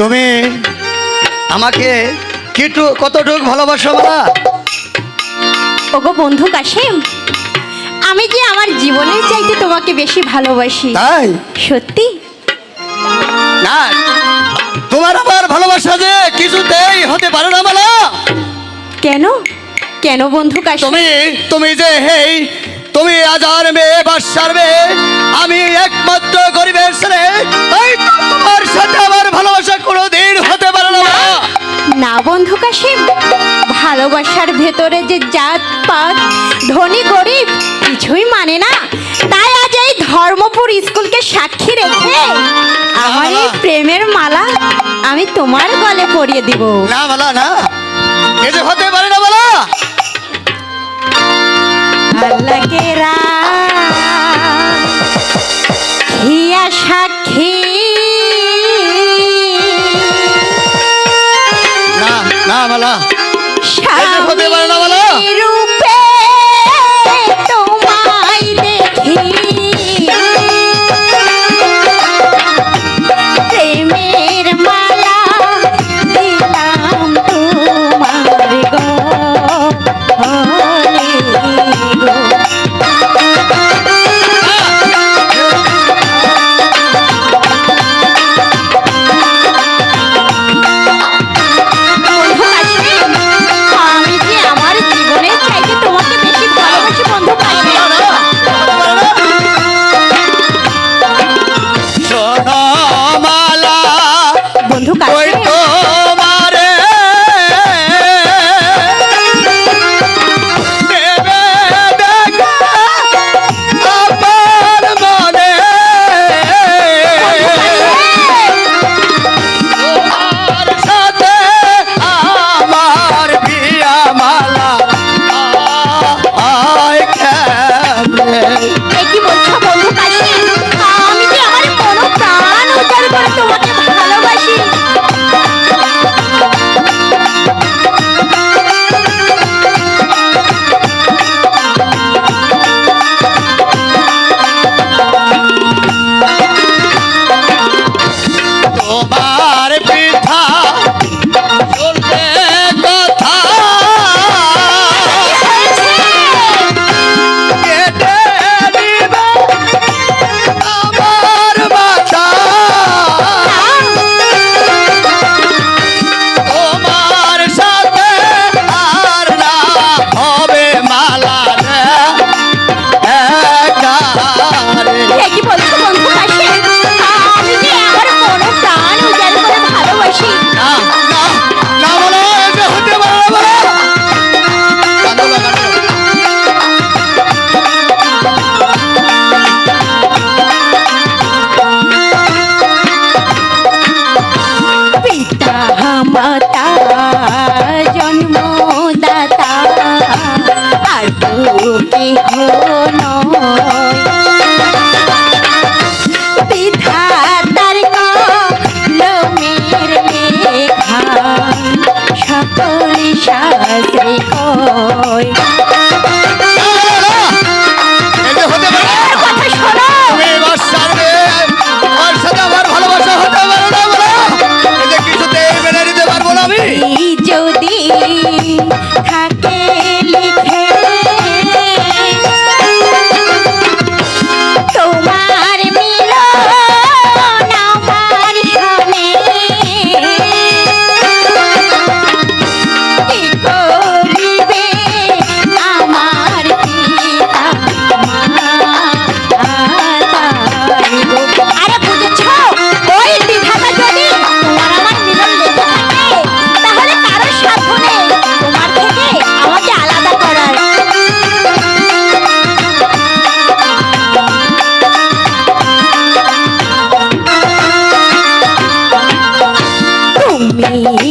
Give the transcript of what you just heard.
তুমি আমাকে কিটু কতটুক ভালোবাসো বলা ওগো বন্ধু কাশেম আমি যে আমার জীবনের চাইতে তোমাকে বেশি ভালোবাসি। তাই? সত্যি? না তোমার আমার ভালোবাসা যে কিছুতেই হতে পারে না বলা কেন? কেন বন্ধু কাশেম তুমি তুমি যে হেই তুমি আজার মেয়ে বাসার মেয়ে আমি একমাত্র গরিবের ছেলে তাই তোমার সাথে আমার ভালোবাসা কোনোদিন হতে পারে না না বন্ধু কাশেম ভালোবাসার ভেতরে যে জাত পাত ধনী গরিব কিছুই মানে না। তাই আজ এই ধর্মপুর স্কুলকে সাক্ষী রেখে আমার এই প্রেমের মালা আমি তোমার গলে পরিয়ে দিব। না বলা না। এ যে হতে পারে না বলা আল্লাহকে হিয়া সাক্ষী না বলা যে হতে পারে না বলো? স্বামী কেহ তুমি